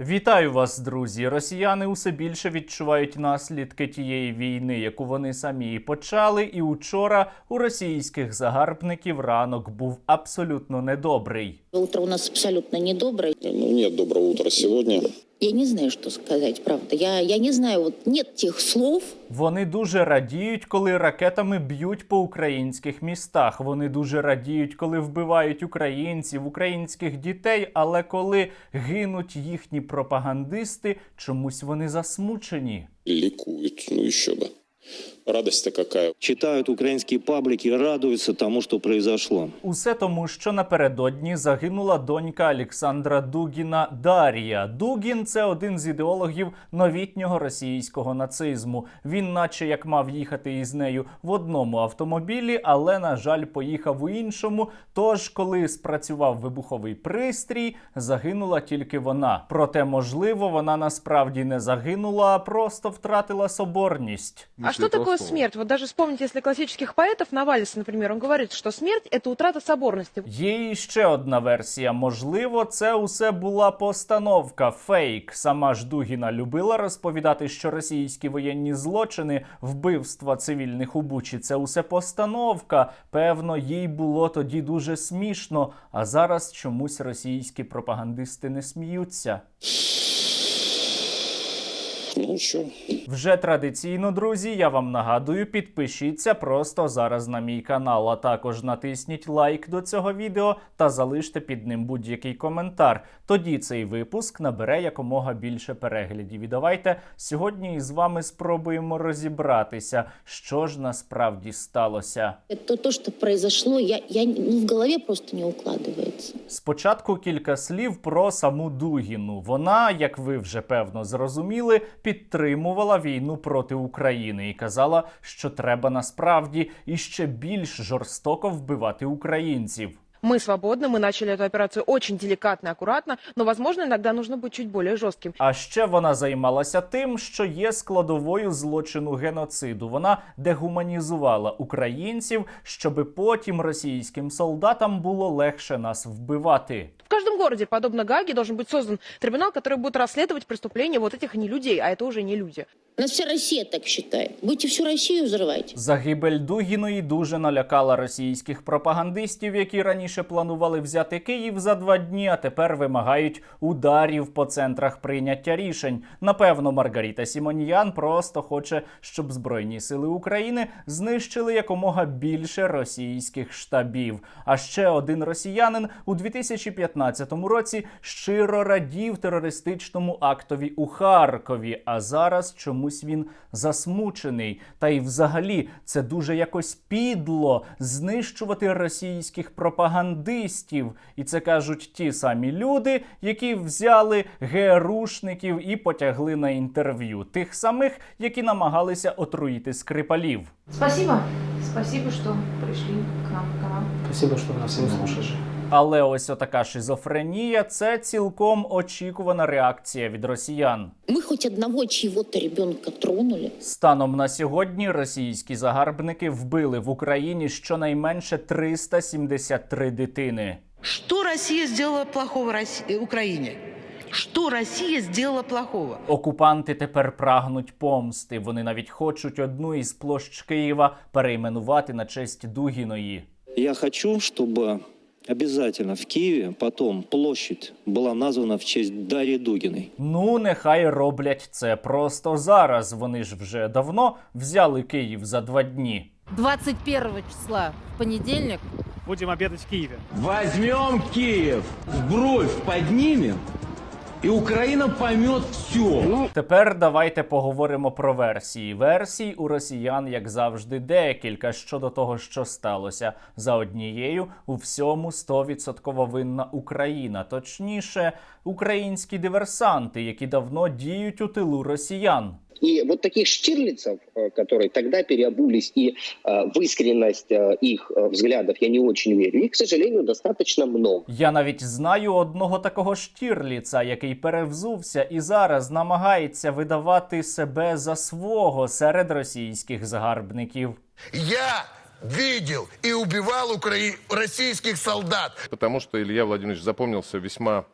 Вітаю вас, друзі! Росіяни усе більше відчувають наслідки тієї війни, яку вони самі і почали. І учора у російських загарбників ранок був абсолютно недобрий. Утро у нас абсолютно недобре. Ну, ні, доброго утра сегодня. Я не знаю, що сказати, правда. Я, я не знаю, от нет тих слов. Вони дуже радіють, коли ракетами б'ють по українських містах. Вони дуже радіють, коли вбивають українців, українських дітей. Але коли гинуть їхні пропагандисти, чомусь вони засмучені. Лікують, ну еще бы. Радость-то какая. читают украинские паблики, радуются тому, что произошло. Усе тому, що напередодні загинула донька Олександра Дугіна Дар'я. Дугін це один з ідеологів новітнього російського нацизму. Він, наче як мав їхати із нею в одному автомобілі, але на жаль, поїхав у іншому. Тож, коли спрацював вибуховий пристрій, загинула тільки вона. Проте, можливо, вона насправді не загинула, а просто втратила соборність. А что такое смерть? Вот даже вспомните, если классических поэтов Навалиса, например, он говорит, что смерть – это утрата соборности. Є і ще одна версія. Можливо, це усе була постановка, фейк. Сама ж Дугіна любила розповідати, що російські воєнні злочини, вбивства цивільних у Бучі – це усе постановка. Певно, їй було тоді дуже смішно. А зараз чомусь російські пропагандисти не сміються. Ну что, Вже традиційно, друзі, я вам нагадую, підпишіться просто зараз на мій канал, а також натисніть лайк до цього відео та залиште під ним будь-який коментар. Тоді цей випуск набере якомога більше переглядів. І давайте сьогодні із вами спробуємо розібратися, що ж насправді сталося. Это то, что произошло, я, я ну, в голове просто не укладывается. Спочатку кілька слів про саму Дугіну. Вона, як ви вже певно зрозуміли, підтримувала війну проти України і казала, що треба насправді іще більш жорстоко вбивати українців. Мы свободны, мы начали эту операцию очень деликатно, аккуратно, но, возможно, иногда нужно быть чуть более жестким. А ще вона займалася тим, що є складовою злочину геноциду. Вона дегуманізувала українців, щоби потім російським солдатам було легше нас вбивати. В каждом городе, подобно Гаге, должен быть создан трибунал, который будет расследовать преступления вот этих не людей, а это уже не люди. У нас вся Россия так считает. Будете всю Россию взрывать. Загибель Дугіної дуже налякала російських пропагандистів, які раніше планували взяти Київ за два дні, а тепер вимагають ударів по центрах прийняття рішень. Напевно, Маргарита Сімоніян просто хоче, щоб Збройні сили України знищили якомога більше російських штабів. А ще один росіянин у 2015 році щиро радів терористичному актові у Харкові. А зараз чомусь він засмучений. Та й взагалі це дуже якось підло знищувати російських пропагандистів. І це кажуть ті самі люди, які взяли ГРУшників і потягли на інтерв'ю, тих самих, які намагалися отруїти скрипалів. Спасибо. Спасибо, что пришли к нам. Спасибо, что нас им слушаешь. Але ось отака шизофренія це цілком очікувана реакція від росіян. Мы хоть одного чьего-то ребенка тронули. Станом на сьогодні російські загарбники вбили в Україні щонайменше 373 дитини. Что Россия сделала плохого Росси- э, Украине? Что Россия сделала плохого? Окупанти тепер прагнуть помсти. Вони навіть хочуть одну із площ Києва перейменувати на честь Дугіної. Я хочу, чтобы обязательно в Києві потом площадь була названа в честь Дарі Дугіної. Ну, нехай роблять це просто зараз. Вони ж вже давно взяли Київ за два дні. 21 числа в понедельник будемо обідати в Киеве. Возьмем в бровь поднимем, и Україна поймет все. Тепер давайте поговоримо про версії. Версій у росіян, як завжди, декілька щодо того, що сталося. За однією у всьому 100% винна Україна, точніше, українські диверсанти, які давно діють у тилу росіян. И вот таких штирлицев, э, которые тогда переобулись, и э, в искренность э, их э, взглядов я не очень верю, их, к сожалению, достаточно много. Я навіть знаю одного такого штірліца, який перевзувся і зараз намагається видавати себе за свого серед російських загарбників. Я видел и убивал укра... российских солдат. Потому что Илья Владимирович запомнился весьма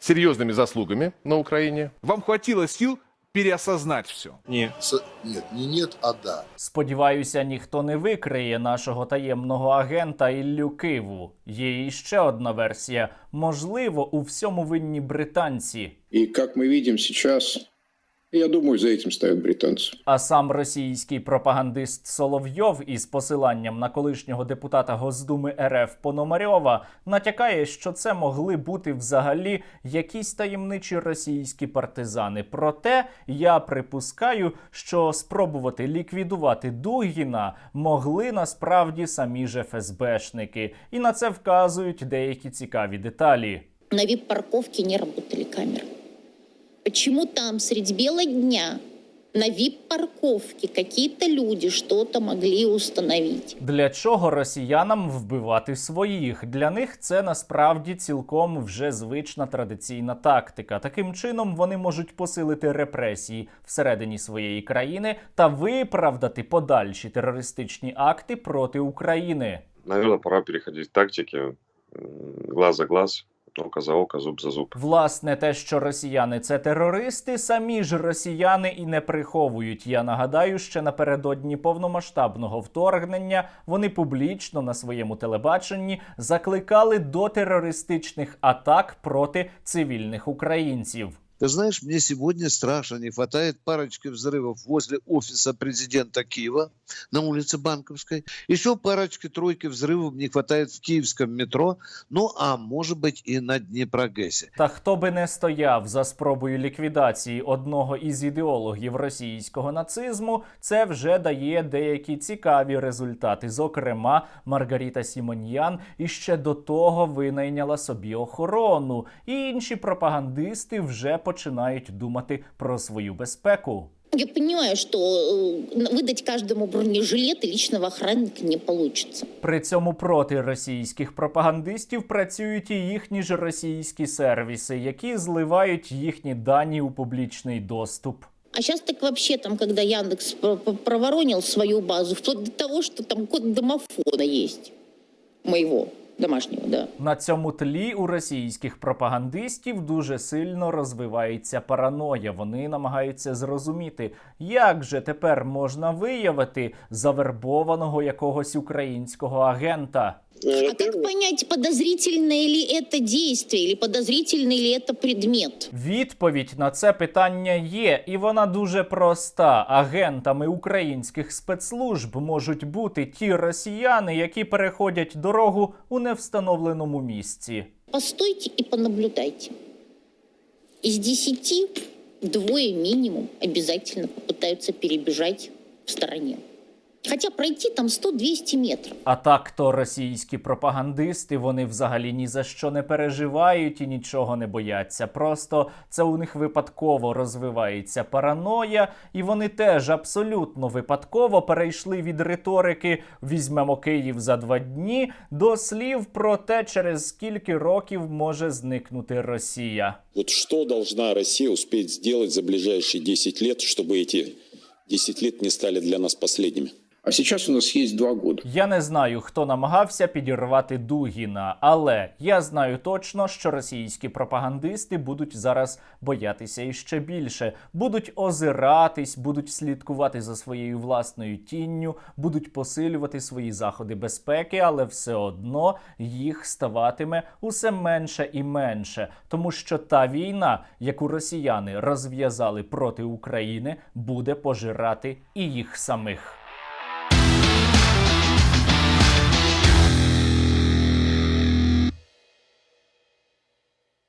серьезными заслугами на Украине. Вам хватило сил переосознать все. Нет. Нет, не нет, а да. Сподіваюся, ніхто не викриє нашого таємного агента Іллю Киву. Є іще одна версія. Можливо, у всьому винні британці. І як ми бачимо сейчас, я думаю, за этим стоят британцы. А сам російський пропагандист Соловйов із посиланням на колишнього депутата Госдуми РФ Пономарьова натякає, що це могли бути взагалі якісь таємничі російські партизани. Проте я припускаю, що спробувати ліквідувати Дугіна могли насправді самі ж ФСБшники, і на це вказують деякі цікаві деталі. На вип-парковке не работали камеры. Почему там средь бела дня на вип-парковке какие-то люди что-то могли установить? Для чого росіянам вбивати своїх? Для них це насправді цілком вже звична традиційна тактика. Таким чином вони можуть посилити репресії всередині своєї країни та виправдати подальші терористичні акти проти України. Наверное, пора переходить к тактике м, глаз за глаз, око за око, зуб за зуб. Власне, те, що росіяни це терористи, самі ж росіяни і не приховують. Я нагадаю, ще напередодні повномасштабного вторгнення вони публічно на своєму телебаченні закликали до терористичних атак проти цивільних українців. Ты знаешь, мне сегодня страшно не хватает парочки взрывов возле офиса президента Киева на улице Банковской. Еще парочки-тройки взрывов не хватает в киевском метро, ну а может быть и на Днепрогэсе. Та хто би не стояв за спробою ліквідації одного із ідеологів російського нацизму, це вже дає деякі цікаві результати. Зокрема, Маргарита Сімоньян іще до того винайняла собі охорону, і інші пропагандисти вже починають думати про свою безпеку. Я понимаю, что э, выдать каждому бронежилет и личного охранника не получится. При цьому проти російських пропагандистів працюють і їхні ж російські сервіси, які зливають їхні дані у публічний доступ. А сейчас так вообще там, когда Яндекс про- про- проворонил свою базу, вплоть до того, что там код домофона есть моего домашнего, да. На цьому тлі у російських пропагандистів дуже сильно розвивається параноя. Вони намагаються зрозуміти, як же тепер можна виявити завербованого якогось українського агента. А как понять, подозрительное ли это действие или подозрительный ли это предмет? Відповідь на це питання є, і вона дуже проста. Агентами українських спецслужб можуть бути ті росіяни, які переходять дорогу у невстановленому місці. Постойте и понаблюдайте. Из десяти двое минимум обязательно попытаются перебежать в стороне. Хотя пройти там 100-200 метров. А так то російські пропагандисти вони взагалі ні за що не переживають і нічого не бояться. Просто це у них випадково розвивається параноя, і вони теж абсолютно випадково перейшли від риторики візьмемо Київ за два дні до слів про те, через скільки років може зникнути Росія. Вот что должна Россия успеть сделать за ближайшие 10 лет, чтобы эти 10 лет не стали для нас последними? А сейчас у нас есть два года. Я не знаю, хто намагався підірвати Дугіна, але я знаю точно, що російські пропагандисти будуть зараз боятися іще більше, будуть озиратись, будуть слідкувати за своєю власною тінню, будуть посилювати свої заходи безпеки, але все одно їх ставатиме усе менше і менше, тому що та війна, яку росіяни розв'язали проти України, буде пожирати і їх самих.